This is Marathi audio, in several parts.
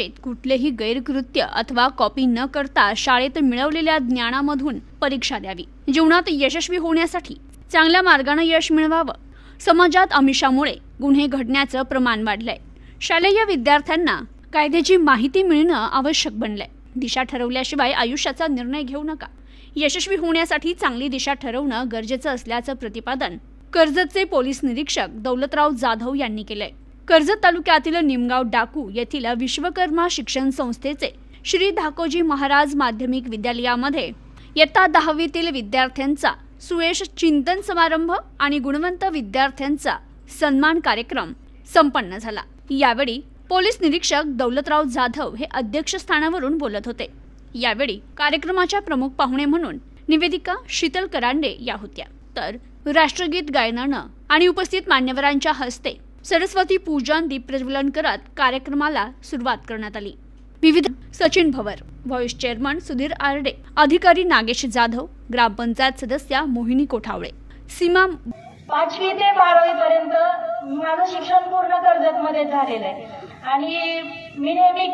परीक्षेत कुठलेही गैरकृत्य अथवा कॉपी न करता शाळेत मिळवलेल्या ज्ञानामधून परीक्षा द्यावी. जीवनात यशस्वी होण्यासाठी चांगल्या मार्गाने यश मिळवावं. समाजात आमिषामुळे गुन्हे घडण्याचं प्रमाण वाढलंय. शालेय विद्यार्थ्यांना कायद्याची माहिती मिळणं आवश्यक बनलंय. दिशा ठरवल्याशिवाय आयुष्याचा निर्णय घेऊ नका. यशस्वी होण्यासाठी चांगली दिशा ठरवणं गरजेचं असल्याचं प्रतिपादन कर्जतचे पोलीस निरीक्षक दौलतराव जाधव यांनी केलंय. कर्जत तालुक्यातील निमगाव डाकू येथील विश्वकर्मा शिक्षण संस्थेचे श्री धाकोजी महाराज माध्यमिक विद्यालयामध्ये इयत्ता दहावीतील विद्यार्थ्यांचा सुयश चिंतन समारंभ आणि गुणवंत विद्यार्थ्यांचा सन्मान कार्यक्रम संपन्न झाला. यावेळी पोलीस निरीक्षक दौलतराव जाधव हे अध्यक्षस्थानावरून बोलत होते. यावेळी कार्यक्रमाच्या प्रमुख पाहुणे म्हणून निवेदिका शीतल करांडे या होत्या. तर राष्ट्रगीत गायनानं आणि उपस्थित मान्यवरांच्या हस्ते सरस्वती पूजन दीप प्रज्वलन करत कार्यक्रमाला सुरुवात करण्यात आली. विविध सचिन भवर व्हाईस चेअरमन सुधीर आरडे अधिकारी नागेश जाधव ग्रामपंचायत सदस्या मोहिनी कोठावळे. सीमा पाचवी ते बारावी पर्यंत माझं शिक्षण पूर्ण कर्जत मध्ये झालेलं आहे. आणि मी नेहमी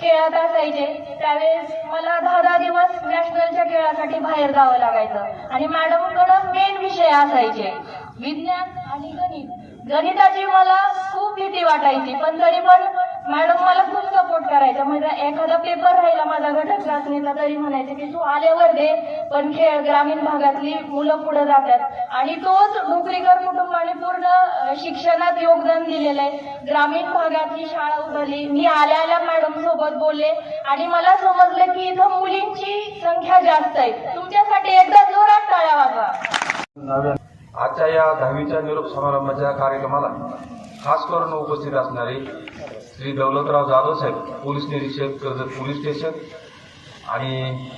खेळत असायचे. त्यावेळेस मला दहा दहा दिवस नॅशनलच्या खेळासाठी बाहेर जावं लागायचं. आणि मॅडमकडे मेन विषय असायचे. विज्ञान आणि गणित. गणिताची मला खूप भीती वाटायची पण तरी पण मॅडम मला खूप सपोर्ट करायचा म्हणजे एखादा पेपर राहिला माझा घटक चाचणीचा तरी म्हणायचे की तू आल्यावर दे पण खेळ ग्रामीण भागातली मुलं पुढे जातात. आणि तोच नोकरीकर कुटुंबाने पूर्ण शिक्षणात योगदान दिलेलं आहे. ग्रामीण भागात ही शाळा उभारली. मी आल्या आल्या मॅडम सोबत बोलले. आणि मला समजलं की इथं मुलींची संख्या जास्त आहे. तुमच्यासाठी एकदा जोरात टाळ्या वाजवा. आजच्या या दहावीच्या निरोप समारंभाच्या कार्यक्रमाला खास करून उपस्थित असणारे श्री दौलतराव जाधव साहेब पोलीस निरीक्षक कर्जत पोलीस स्टेशन आणि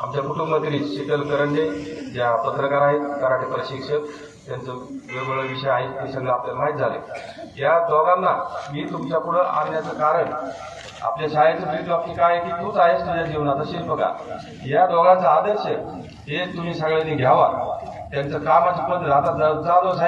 आमच्या कुटुंबातील शीतल करंडे ज्या पत्रकार आहेत कराटे प्रशिक्षक त्यांचं वेगवेगळे विषय आहेत ते सगळं आपल्याला माहीत झाले. या दोघांना मी तुमच्यापुढं आणण्याचं कारण आपल्या शाळेचं ब्रीद काय आहे की तूच आहेस तुझ्या जीवनाचा शिल्पकार या दोघांचा आदर्श हे तुम्ही सगळ्यांनी घ्यावा. त्यांचं कामाची पद्धत आता जा- जाधव साहेब